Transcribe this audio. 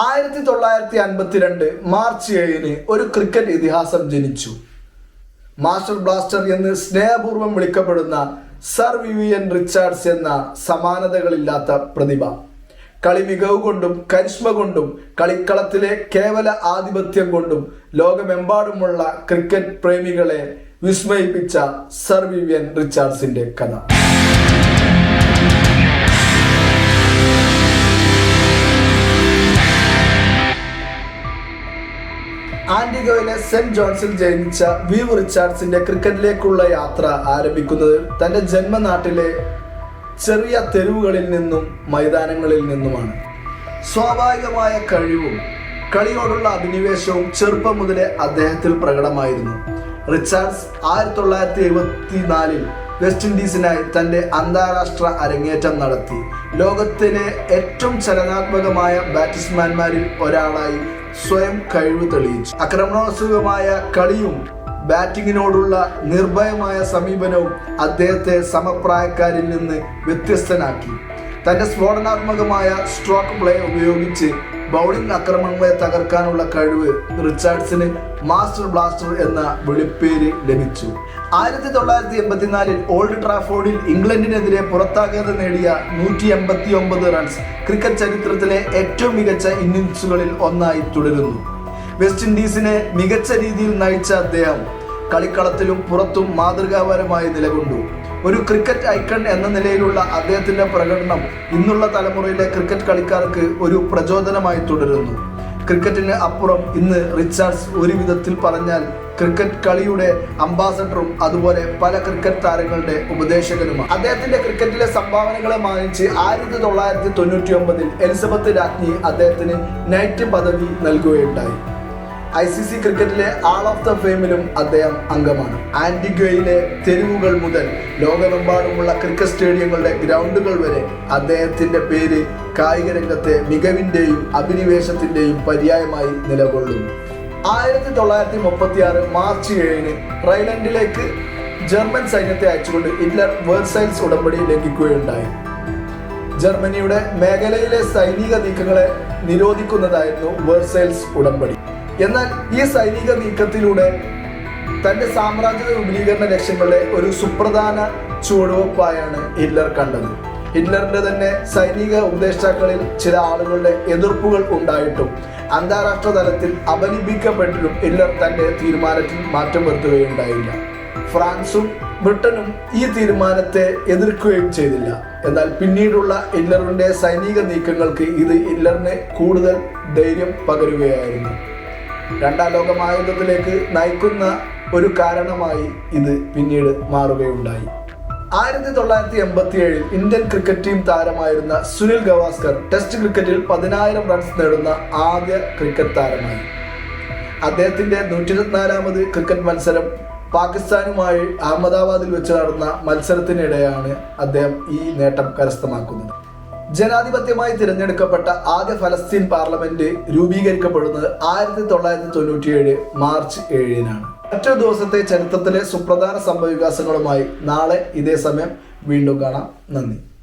ആയിരത്തി തൊള്ളായിരത്തി അൻപത്തിരണ്ട് മാർച്ച് ഏഴിന് ഒരു ക്രിക്കറ്റ് ഇതിഹാസം ജനിച്ചു. മാസ്റ്റർ ബ്ലാസ്റ്റർ എന്ന് സ്നേഹപൂർവം വിളിക്കപ്പെടുന്ന സർ വിവിയൻ റിച്ചാർഡ്സ് എന്ന സമാനതകളില്ലാത്ത പ്രതിഭ. കളി മികവ് കൊണ്ടും കരിഷ്മ കൊണ്ടും കളിക്കളത്തിലെ കേവല ആധിപത്യം കൊണ്ടും ലോകമെമ്പാടുമുള്ള ക്രിക്കറ്റ് പ്രേമികളെ വിസ്മയിപ്പിച്ച സർ വിവിയൻ റിച്ചാർഡ്സിന്റെ കഥ. ആന്റിഗോയിലെ സെന്റ് ജോൺസിൽ ജനിച്ച വീവ് റിച്ചാർഡ്സിന്റെ ക്രിക്കറ്റിലേക്കുള്ള യാത്ര ആരംഭിക്കുന്നത് തന്റെ ജന്മനാട്ടിലെ ചെറിയ തെരുവുകളിൽ നിന്നും മൈതാനങ്ങളിൽ നിന്നുമാണ്. സ്വാഭാവികമായ കഴിവും കളിയോടുള്ള അഭിനിവേശവും ചെറുപ്പം മുതലേ അദ്ദേഹത്തിൽ പ്രകടമായിരുന്നു. റിച്ചാർഡ്സ് ആയിരത്തി തൊള്ളായിരത്തി എഴുപത്തിനാലിൽ വെസ്റ്റ് ഇൻഡീസിനായി തന്റെ അന്താരാഷ്ട്ര അരങ്ങേറ്റം നടത്തി. ലോകത്തിലെ ഏറ്റവും ചലനാത്മകമായ ബാറ്റ്സ്മാൻമാരിൽ ഒരാളായി സ്വയം കഴിവ് തെളിയിച്ചു. ആക്രമണോത്സുകമായ കളിയും ബാറ്റിങ്ങിനോടുള്ള നിർഭയമായ സമീപനവും അദ്ദേഹത്തെ സമപ്രായക്കാരിൽ നിന്ന് വ്യത്യസ്തനാക്കി. തന്റെ സ്ഫോടനാത്മകമായ സ്ട്രോക്ക് പ്ലേ ഉപയോഗിച്ച് ബൗളിംഗ് ആക്രമണങ്ങളെ തകർക്കാനുള്ള കഴിവ് റിച്ചാർഡ്സിന് മാസ്റ്റർ ബ്ലാസ്റ്റർ എന്ന വിളിപ്പേര് ലഭിച്ചു. ആയിരത്തി തൊള്ളായിരത്തി എൺപത്തിനാലിൽ ഓൾഡ് ട്രാഫോർഡിൽ ഇംഗ്ലണ്ടിനെതിരെ പുറത്താകാതെ നേടിയ നൂറ്റി എൺപത്തി ഒമ്പത് റൺസ് ക്രിക്കറ്റ് ചരിത്രത്തിലെ ഏറ്റവും മികച്ച ഇന്നിംഗ്സുകളിൽ ഒന്നായി തുടരുന്നു. വെസ്റ്റ് ഇൻഡീസിനെ മികച്ച രീതിയിൽ നയിച്ച അദ്ദേഹം കളിക്കളത്തിലും പുറത്തും മാതൃകാപരമായി നിലകൊണ്ടു. ഒരു ക്രിക്കറ്റ് ഐക്കൺ എന്ന നിലയിലുള്ള അദ്ദേഹത്തിന്റെ പ്രകടനം ഇന്നുള്ള തലമുറയിലെ ക്രിക്കറ്റ് കളിക്കാർക്ക് ഒരു പ്രചോദനമായി തുടരുന്നു. ക്രിക്കറ്റിന് അപ്പുറം ഇന്ന് റിച്ചാർഡ്സ് ഒരു വിധത്തിൽ പറഞ്ഞാൽ ക്രിക്കറ്റ് കളിയുടെ അംബാസഡറും അതുപോലെ പല ക്രിക്കറ്റ് താരങ്ങളുടെ ഉപദേശകനുമാണ് അദ്ദേഹത്തിന്റെ ക്രിക്കറ്റിലെ സംഭാവനകളെ മാനിച്ച് ആയിരത്തി തൊള്ളായിരത്തി തൊണ്ണൂറ്റി ഒമ്പതിൽ എലിസബത്ത് രാജ്ഞി അദ്ദേഹത്തിന് നൈറ്റ് പദവി നൽകുകയുണ്ടായി. ഐ സി സി ക്രിക്കറ്റിലെ ആൾ ഓഫ് ദ ഫെയിമിലും അദ്ദേഹം അംഗമാണ്. ആന്റിഗ്വയിലെ തെരുവുകൾ മുതൽ ലോകമെമ്പാടുമുള്ള ക്രിക്കറ്റ് സ്റ്റേഡിയങ്ങളുടെ ഗ്രൗണ്ടുകൾ വരെ അദ്ദേഹത്തിന്റെ പേര് കായിക രംഗത്തെ മികവിന്റെയും അഭിനിവേശത്തിന്റെയും പര്യായമായി നിലകൊള്ളുന്നു. ആയിരത്തി തൊള്ളായിരത്തി മുപ്പത്തി ആറ് മാർച്ച് ഏഴിന് റൈലൻഡിലേക്ക് ജർമ്മൻ സൈന്യത്തെ അയച്ചുകൊണ്ട് ഹിറ്റ്ലർ വേഴ്സൈൽസ് ഉടമ്പടി ലംഘിക്കുകയുണ്ടായി ജർമ്മനിയുടെ മേഖലയിലെ സൈനിക നീക്കങ്ങളെ നിരോധിക്കുന്നതായിരുന്നു വേഴ്സൈൽസ് ഉടമ്പടി. എന്നാൽ ഈ സൈനിക നീക്കത്തിലൂടെ തന്റെ സാമ്രാജ്യ വിപുലീകരണ ലക്ഷ്യങ്ങളുടെ ഒരു സുപ്രധാന ചുവടുവെപ്പായാണ് ഹിറ്റ്ലർ കണ്ടത്. ഹിറ്റ്ലറിന്റെ തന്നെ സൈനിക ഉപദേഷ്ടാക്കളിൽ ചില ആളുകളുടെ എതിർപ്പുകൾ ഉണ്ടായിട്ടും അന്താരാഷ്ട്ര തലത്തിൽ അപലപിക്കപ്പെട്ടിട്ടും ഹിറ്റ്ലർ തന്റെ തീരുമാനത്തിൽ മാറ്റം വരുത്തുകയുണ്ടായില്ല. ഫ്രാൻസും ബ്രിട്ടനും ഈ തീരുമാനത്തെ എതിർക്കുകയും ചെയ്തില്ല. എന്നാൽ പിന്നീടുള്ള ഹിറ്റ്ലറിന്റെ സൈനിക നീക്കങ്ങൾക്ക് ഇത് ഹിറ്റ്ലറിന് കൂടുതൽ ധൈര്യം പകരുകയായിരുന്നു. രണ്ടാം ലോക മഹായുദ്ധത്തിലേക്ക് നയിക്കുന്ന ഒരു കാരണമായി ഇത് പിന്നീട് മാറുകയുണ്ടായി. ആയിരത്തി തൊള്ളായിരത്തി എൺപത്തി ഏഴിൽ ഇന്ത്യൻ ക്രിക്കറ്റ് ടീം താരമായിരുന്ന സുനിൽ ഗവാസ്കർ ടെസ്റ്റ് ക്രിക്കറ്റിൽ പതിനായിരം റൺസ് നേടുന്ന ആദ്യ ക്രിക്കറ്റ് താരമായി. അദ്ദേഹത്തിന്റെ നൂറ്റി ഇരുപത്തിനാലാമത് ക്രിക്കറ്റ് മത്സരം പാകിസ്ഥാനുമായി അഹമ്മദാബാദിൽ വെച്ച് നടന്ന മത്സരത്തിനിടെയാണ് അദ്ദേഹം ഈ നേട്ടം കരസ്ഥമാക്കുന്നത്. ജനാധിപത്യമായി തിരഞ്ഞെടുക്കപ്പെട്ട ആദ്യ ഫലസ്തീൻ പാർലമെന്റ് രൂപീകരിക്കപ്പെടുന്നത് ആയിരത്തി തൊള്ളായിരത്തി തൊണ്ണൂറ്റിയേഴ് മാർച്ച് ഏഴിനാണ്. മറ്റൊരു ദിവസത്തെ ചരിത്രത്തിലെ സുപ്രധാന സംഭവവികാസങ്ങളുമായി നാളെ ഇതേ സമയം വീണ്ടും കാണാം. നന്ദി.